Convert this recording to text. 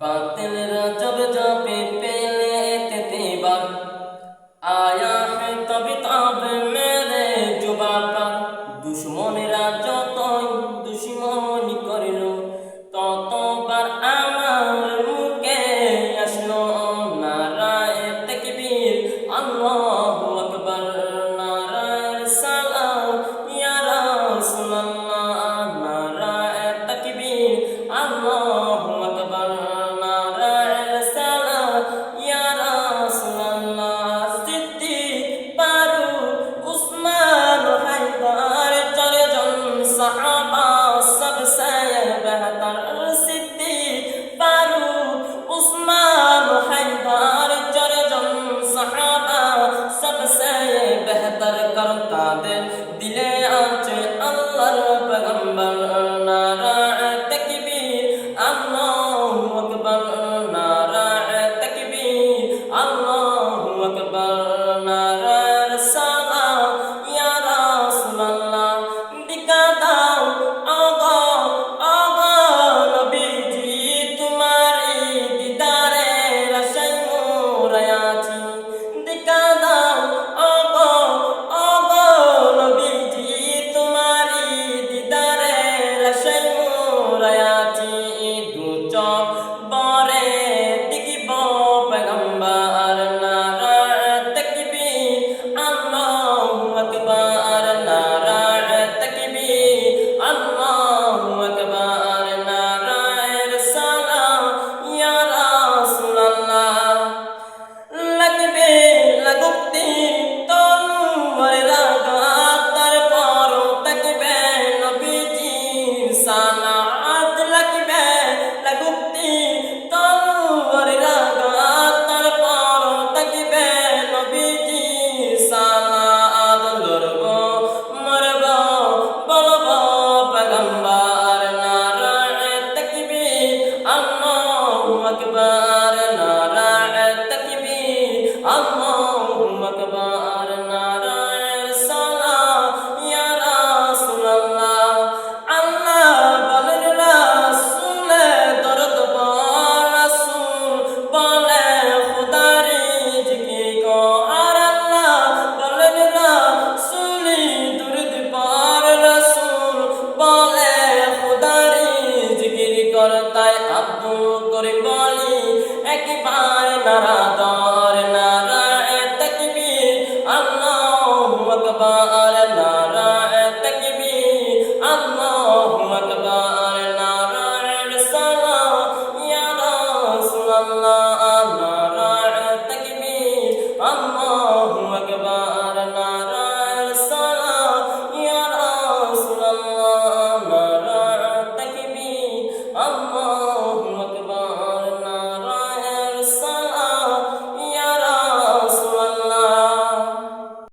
বাতিলরা job জবে পেলে তেতিবার আয়া হে তবে তবে মেরে জুবার পার। দুশ্মনেরা যতই দুশ্মনি করিল। ততবার আমার মুখে আসলো নারায় তেকবীর আল্লাহ? Oh. তাই আব্দুল করিম বলি একবার নারা